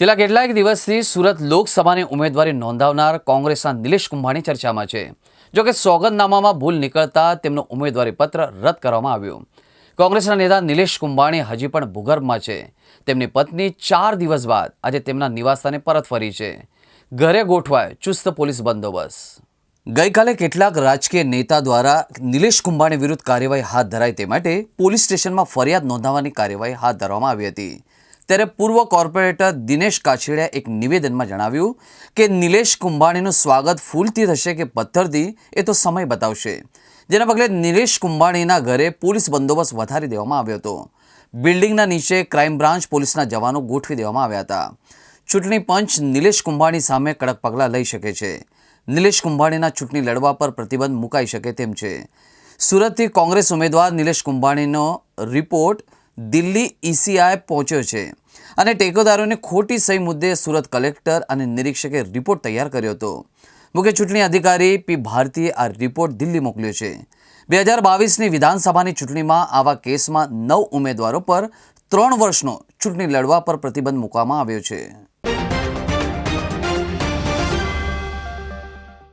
છેલ્લા કેટલાક દિવસથી સુરત લોકસભાની ઉમેદવારી નોંધાવનાર કોંગ્રેસના નિલેશ કુંભાણી ચર્ચામાં છે. જોકે સોગંદનામામાં ભૂલ નીકળતા તેમનું ઉમેદવારી પત્ર રદ કરવામાં આવ્યું. કોંગ્રેસના નેતા નિલેશ કુંભાણી હજી પણ ભૂગર્ભમાં છે. તેમની પત્ની ચાર દિવસ બાદ આજે તેમના નિવાસસ્થાને પરત ફરી છે. ઘરે ગોઠવાય ચુસ્ત પોલીસ બંદોબસ્ત. ગઈકાલે કેટલાક રાજકીય નેતા દ્વારા નિલેશ કુંભાણી વિરુદ્ધ કાર્યવાહી હાથ ધરાય તે માટે પોલીસ સ્ટેશનમાં ફરિયાદ નોંધાવવાની કાર્યવાહી હાથ ધરવામાં આવી હતી. ત્યારે પૂર્વ કોર્પોરેટર દિનેશ કાછડિયાએ એક નિવેદનમાં જણાવ્યું કે નિલેશ કુંભાણીનું સ્વાગત ફૂલથી થશે કે પથ્થરથી, એ તો સમય બતાવશે. જેના પગલે નિલેશ કુંભાણીના ઘરે પોલીસ બંદોબસ્ત વધારી દેવામાં આવ્યો હતો. બિલ્ડિંગના નીચે ક્રાઇમ બ્રાન્ચ પોલીસના જવાનો ગોઠવી દેવામાં આવ્યા હતા. ચૂંટણી પંચ નિલેશ કુંભાણી સામે કડક પગલાં લઈ શકે છે. નિલેશ કુંભાણીના ચૂંટણી લડવા પર પ્રતિબંધ મુકાઈ શકે તેમ છે. સુરતથી કોંગ્રેસ ઉમેદવાર નિલેશ કુંભાણીનો રિપોર્ટ દિલ્હી ઈસીઆઈ પહોંચ્યો છે. અને ટેકોદારોને ખોટી સહી મુદ્દે સુરત કલેક્ટર અને નિરીક્ષકે રિપોર્ટ તૈયાર કર્યો હતો. મુખ્ય ચૂંટણી અધિકારી પી ભારતીએ આ રિપોર્ટ દિલ્હી મોકલ્યો છે. બે હજાર બાવીસની વિધાનસભાની ચૂંટણીમાં આવા કેસમાં નવ ઉમેદવારો પર ત્રણ વર્ષનો ચૂંટણી લડવા પર પ્રતિબંધ મૂકવામાં આવ્યો છે.